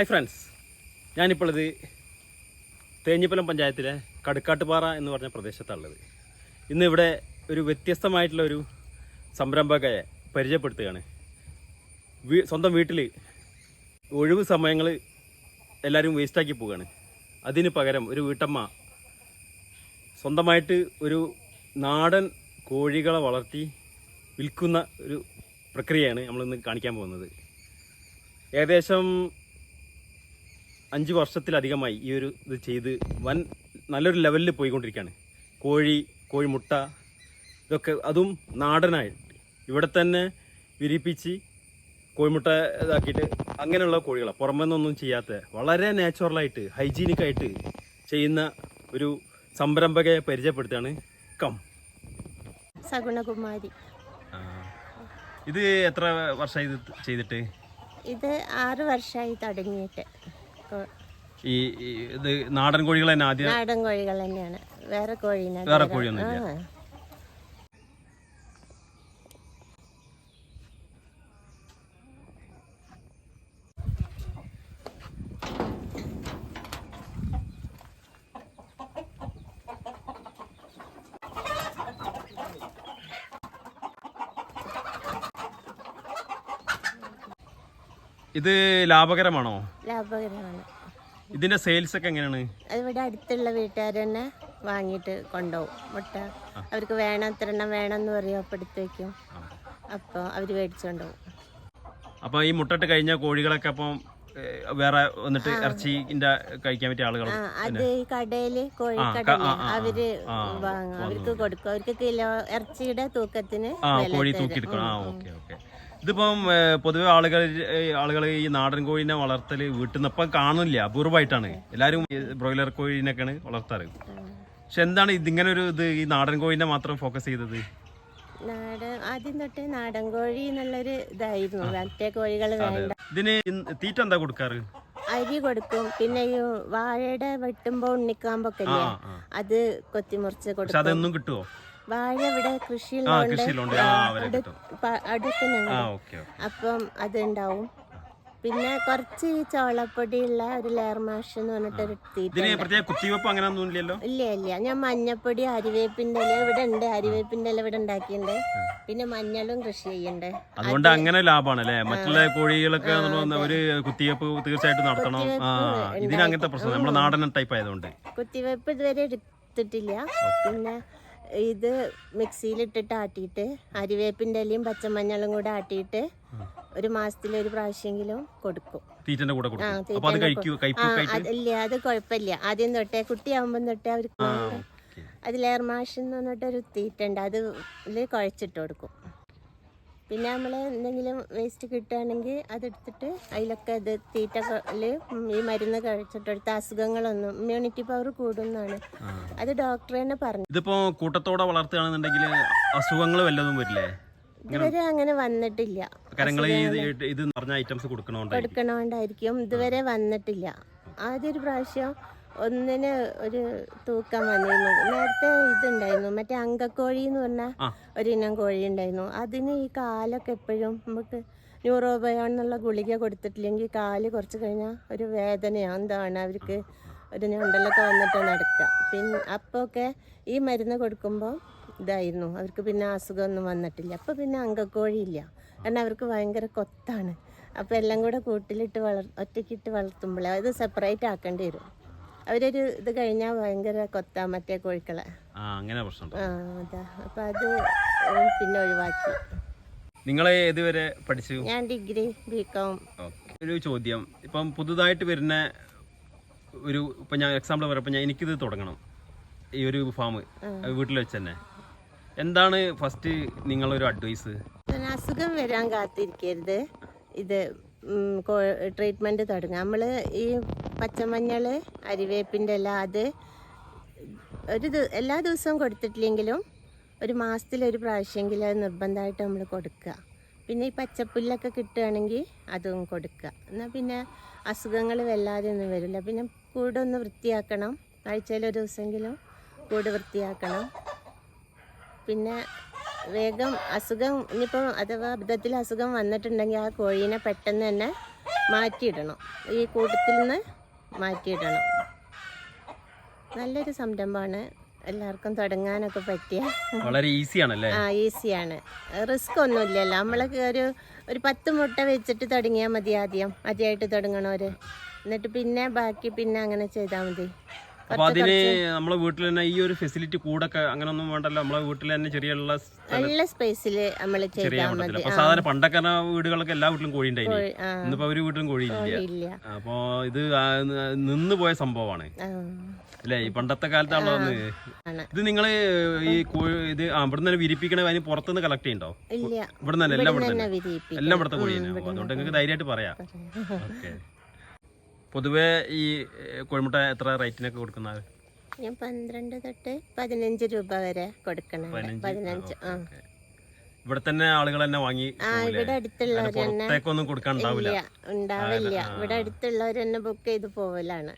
Hi friends ഞാനിപ്പോഴത് Thenhipalam പഞ്ചായത്തിലെ കടുക്കാട്ടുപാറ എന്ന് പറഞ്ഞ പ്രദേശത്താണുള്ളത്. ഇന്ന് ഇവിടെ ഒരു വ്യത്യസ്തമായിട്ടുള്ള ഒരു സംരംഭകയെ പരിചയപ്പെടുത്തുകയാണ്. സ്വന്തം വീട്ടിൽ ഒഴിവ് സമയങ്ങൾ എല്ലാവരും വേസ്റ്റാക്കി പോവുകയാണ്. അതിന് പകരം ഒരു വീട്ടമ്മ സ്വന്തമായിട്ട് ഒരു നാടൻ കോഴികളെ വളർത്തി വിൽക്കുന്ന ഒരു പ്രക്രിയയാണ് നമ്മളിന്ന് കാണിക്കാൻ പോകുന്നത്. ഏകദേശം അഞ്ച് വർഷത്തിലധികമായി ഈ ഒരു ഇത് ചെയ്ത് വൻ നല്ലൊരു ലെവലിൽ പോയിക്കൊണ്ടിരിക്കുകയാണ്. കോഴി കോഴിമുട്ട ഇതൊക്കെ അതും നാടനായിട്ട്. ഇവിടെ തന്നെ വിരിപ്പിച്ച് കോഴിമുട്ട ഇതാക്കിയിട്ട് അങ്ങനെയുള്ള കോഴികളാണ് പുറമേ നിന്നൊന്നും ചെയ്യാത്ത വളരെ നാച്ചുറലായിട്ട് ഹൈജീനിക്കായിട്ട് ചെയ്യുന്ന ഒരു സംരംഭകയെ പരിചയപ്പെടുത്തുകയാണ് കം. സഗുണകുമാരി. ഇത് എത്ര വർഷമായി ഇത് ചെയ്തിട്ട്? ഇത് ആറ് വർഷമായി തുടങ്ങിയിട്ട്. ഈ ഇത് നാടൻ കോഴികൾ തന്നെ ആദ്യം നാടൻ കോഴികൾ തന്നെയാണ്. വേറെ കോഴി വേറെ കോഴിയൊന്നുമില്ല ആ. ഇത് ലാഭകരമാണോ? ലാഭകരമാണ്. ഇതിന്റെ സെയിൽസ് ഒക്കെ എങ്ങനെയാണ്? ഇവിടെ അടുത്തുള്ള വീട്ടുകാർ തന്നെ വാങ്ങിയിട്ട് കൊണ്ടുപോകും മുട്ട അവർക്ക് വേണം ഇത്ര എണ്ണം വേണം എന്ന് പറയും അപ്പം എടുത്ത് വയ്ക്കും അപ്പോൾ അവർ മേടിച്ചുകൊണ്ട് പോകും അപ്പൊ ഈ മുട്ടട്ട് കഴിഞ്ഞ കോഴികളൊക്കെ അപ്പം വേറെ വന്നിട്ട് ഇറച്ചിന്റെ കഴിക്കാൻ പറ്റിയ ആളുകൾ അത് ഈ കടയിൽ ആ, അവർ വാങ്ങും. അവർക്ക് കൊടുക്കും. അവർക്ക് കിലോ ഇറച്ചിയുടെ തൂക്കത്തിന് കോഴി തൂക്കി എടുക്കണം ആ ഓക്കെ ഓക്കെ. ഇതിപ്പം പൊതുവെ ആളുകൾ ആളുകൾ ഈ നാടൻ കോഴിനെ വളർത്തൽ വീട്ടിൽ നിന്ന് ഇപ്പം കാണില്ല അപൂർവമായിട്ടാണ് എല്ലാവരും ബ്രോയിലർ കോഴിനൊക്കെയാണ് വളർത്താറ്. പക്ഷെ എന്താണ് ഇതിങ്ങനെ ഒരു ഇത് ഈ നാടൻ കോഴിനെ മാത്രം ഫോക്കസ് ചെയ്തത്? നാടൻ ആദ്യം തൊട്ട് നാടൻ കോഴി എന്നുള്ളൊരു ഇതായിരുന്നു. മറ്റേ കോഴികൾ വേണ്ട. ഇതിന് തീറ്റ എന്താ കൊടുക്കാറ്? അരി കൊടുക്കും. പിന്നെ ഈ വാഴയുടെ വെട്ടുമ്പോ ഉണ്ണിക്കാമ്പൊക്കെ അത് കൊത്തിമുറിച്ച് കൊടുക്കും അതൊന്നും കിട്ടുമോ വാഴ ഇവിടെ കൃഷിയിലുണ്ട്. അടുത്ത് ഞങ്ങൾ അപ്പം അതുണ്ടാവും. പിന്നെ കുറച്ച് ഈ ചോളപ്പൊടിയുള്ള ഒരു ലെയർ മാഷ് എന്ന് ഇല്ലല്ലോ? ഇല്ല ഇല്ല. ഞാൻ മഞ്ഞപ്പൊടി അരിവേപ്പിന്റെ ഇല ഇവിടെ ഉണ്ട്. അരിവേപ്പിന്റെ ഇല ഇവിടെ ഉണ്ടാക്കിയിട്ടുണ്ട്. പിന്നെ മഞ്ഞളും കൃഷി ചെയ്യണ്ട്. അതുകൊണ്ട് അങ്ങനെ ലാഭമാണ് അല്ലേ? മറ്റുള്ള കോഴികളൊക്കെ ഒരു കുത്തിവെപ്പ് തീർച്ചയായിട്ടും നടത്തണം. ഇതിന് അങ്ങനത്തെ പ്രശ്നം. നമ്മുടെ നാടൻ ടൈപ്പ് ആയതുകൊണ്ട്. കുത്തിവെപ്പ് ഇതുവരെ എടുത്തിട്ടില്ല. പിന്നെ ഇത് മിക്സിയിലിട്ടിട്ട് ആട്ടിയിട്ട് അരിവേപ്പിന്റെ ഇലയും പച്ചമഞ്ഞളും കൂടെ ആട്ടിയിട്ട് ഒരു മാസത്തിൽ ഒരു പ്രാവശ്യമെങ്കിലും കൊടുക്കും. തീറ്റന്റെ കൂടെ അപ്പൊ അത് കുഴപ്പമില്ല. ആദ്യം തൊട്ടേ കുട്ടിയാവുമ്പം തൊട്ടേ അവർക്ക് ആ ഓക്കെ. അത് ലെയർ മാഷ് എന്ന് പറഞ്ഞിട്ടൊരു തീറ്റ ഉണ്ട്. അത് കുഴച്ചിട്ട് കൊടുക്കും. പിന്നെ നമ്മൾ എന്തെങ്കിലും വേസ്റ്റ് കിട്ടുകയാണെങ്കിൽ അതെടുത്തിട്ട് അതിലൊക്കെ ഇത് തീറ്റ ക- ൽ ഈ മരുന്ന് കഴിച്ചിട്ടെടുത്ത അസുഖങ്ങളൊന്നും ഇമ്മ്യൂണിറ്റി പവർ കൂടുന്നതാണ്. അത് ഡോക്ടർ തന്നെ പറഞ്ഞു. ഇതിപ്പോ കൂട്ടത്തോടെ വളർത്തുകയാണെന്നുണ്ടെങ്കിൽ അസുഖങ്ങൾ വല്ലതും വരില്ലേ? ഇതുവരെ അങ്ങനെ വന്നിട്ടില്ല. ഇത് ഐറ്റംസ് കൊടുക്കണോണ്ടായിരിക്കും. ഇതുവരെ വന്നിട്ടില്ല. ആദ്യ ഒരു പ്രാവശ്യം ഒന്നിന് ഒരു തൂക്കം വന്നിരുന്നു. നേരത്തെ ഇതുണ്ടായിരുന്നു. മറ്റേ അങ്കക്കോഴി എന്ന് പറഞ്ഞ ഒരിനം ഒരു ഇനം കോഴി ഉണ്ടായിരുന്നു. അതിന് ഈ കാലൊക്കെ എപ്പോഴും നമുക്ക് ന്യൂറോബയോൺ എന്നുള്ള ഗുളിക കൊടുത്തിട്ടില്ലെങ്കിൽ കാൽ കുറച്ച് കഴിഞ്ഞാൽ ഒരു വേദനയോ. എന്താണ് അവർക്ക് ഒരു ഞണ്ടലൊക്കെ വന്നിട്ട് നടക്കുക. പിന്നെ അപ്പോൾ ഒക്കെ ഈ മരുന്ന് കൊടുക്കുമ്പോൾ ഇതായിരുന്നു. അവർക്ക് പിന്നെ അസുഖമൊന്നും വന്നിട്ടില്ല. അപ്പോൾ പിന്നെ അങ്കക്കോഴി ഇല്ല. കാരണം അവർക്ക് ഭയങ്കര കൊത്താണ്. അപ്പോൾ എല്ലാം കൂടെ കൂട്ടിലിട്ട് വളർ ഒറ്റയ്ക്കിട്ട് വളർത്തുമ്പോൾ അത് സെപ്പറേറ്റ് ആക്കേണ്ടി വരും. അവരൊരു ഇത് കഴിഞ്ഞാൽ ഭയങ്കര കൊത്താ മറ്റേ കോഴിക്കളെ. അങ്ങനെ പ്രശ്നം ആ അതാ. അപ്പം അത് പിന്നെ ഒഴിവാക്കി. നിങ്ങളെ ഏതുവരെ പഠിച്ചു? ഞാൻ ഡിഗ്രി ബികോം. ഒരു ചോദ്യം. ഇപ്പം പുതുതായിട്ട് വരുന്ന ഒരു ഇപ്പം ഞാൻ എക്സാമ്പിൾ പറയപ്പോൾ ഞാൻ എനിക്കിത് തുടങ്ങണം. ഈ ഒരു ഫാം വീട്ടിൽ വെച്ച് തന്നെ എന്താണ് ഫസ്റ്റ് നിങ്ങളൊരു അഡ്വൈസ് അസുഖം വരാൻ കാത്തിരിക്കരുത്. ഇത് ട്രീറ്റ്മെന്റ് തുടങ്ങാം. നമ്മൾ ഈ പച്ചമഞ്ഞൾ അരിവേപ്പിന്റെ ഇല അത് ഒരു എല്ലാ ദിവസവും കൊടുത്തിട്ടില്ലെങ്കിലും ഒരു മാസത്തിൽ ഒരു പ്രാവശ്യമെങ്കിലും അത് നിർബന്ധമായിട്ട് നമ്മൾ കൊടുക്കുക. പിന്നെ ഈ പച്ചപ്പുല്ലൊക്കെ കിട്ടുകയാണെങ്കിൽ അതും കൊടുക്കുക. എന്നാൽ പിന്നെ അസുഖങ്ങൾ വല്ലാതെ ഒന്നും വരില്ല. പിന്നെ കൂടൊന്ന് വൃത്തിയാക്കണം. ആഴ്ചയിൽ ഒരു ദിവസമെങ്കിലും കൂട് വൃത്തിയാക്കണം. പിന്നെ വേഗം അസുഖം ഇനിയിപ്പോൾ അഥവാ അബദ്ധത്തിൽ അസുഖം വന്നിട്ടുണ്ടെങ്കിൽ ആ കോഴീനെ പെട്ടെന്ന് തന്നെ മാറ്റിയിടണം. ഈ കൂട്ടത്തിൽ നിന്ന് മാറ്റിയിടണം. നല്ലൊരു സംരംഭമാണ്. എല്ലാവർക്കും തുടങ്ങാനൊക്കെ പറ്റിയ വളരെ ഈസിയാണല്ലേ? ആ ഈസിയാണ്. റിസ്ക് ഒന്നുമില്ലല്ലോ. നമ്മളൊക്കെ ഒരു ഒരു പത്ത് മുട്ട വെച്ചിട്ട് തുടങ്ങിയാൽ മതി ആദ്യം. ആദ്യമായിട്ട് തുടങ്ങണവര്. എന്നിട്ട് പിന്നെ ബാക്കി പിന്നെ അങ്ങനെ ചെയ്താൽ മതി. അപ്പൊ അതിന് നമ്മളെ വീട്ടിൽ തന്നെ ഈ ഒരു ഫെസിലിറ്റി കൂടൊക്കെ അങ്ങനെ ഒന്നും വേണ്ടല്ലോ? നമ്മളെ വീട്ടിൽ തന്നെ ചെറിയുള്ള സ് നല്ല സ്പേസിൽ നമ്മൾ ചെറിയ അപ്പൊ സാധാരണ പണ്ടൊക്കെ വീടുകളൊക്കെ എല്ലാ വീട്ടിലും കോഴി ഉണ്ടായിരുന്നു ഇന്നിപ്പോ ഒരു വീട്ടിലും കോഴി ഇല്ല അപ്പോ ഇത് നിന്ന് പോയ സംഭവമാണ്. അല്ലെ? ഈ പണ്ടത്തെ കാലത്താണല്ലോ ഇത് നിങ്ങൾ ഈ ഇത് ഇവിടെ നിന്ന് വിരിപ്പിക്കണ അതിന് പുറത്തുനിന്ന് കളക്ട് ചെയ്യണ്ടോ? ഇവിടെ നിന്നല്ലേ എല്ലാം ഇവിടെ എല്ലാം ഇവിടുത്തെ കോഴി അതുകൊണ്ട് നിങ്ങൾക്ക് ധൈര്യമായിട്ട് പറയാം. ഓക്കെ. പൊതുവേ ഈ കോഴിമുട്ട എത്ര റേറ്റിനൊക്കെ കൊടുക്കുന്നത് ഞാൻ പന്ത്രണ്ട് തൊട്ട് പതിനഞ്ച് രൂപ വരെ കൊടുക്കണം ഇവിടെ. പതിനഞ്ച്? ആ ഇവിടെ തന്നെ ആളുകൾ തന്നെ വാങ്ങി ഇവിടെ പുറത്തേക്കൊന്നും കൊടുക്കാൻ ഉണ്ടാവില്ല. ഉണ്ടാവില്ല ഇവിടെ അടുത്തുള്ളവർ തന്നെ ബുക്ക് ചെയ്ത് പോവലാണ്.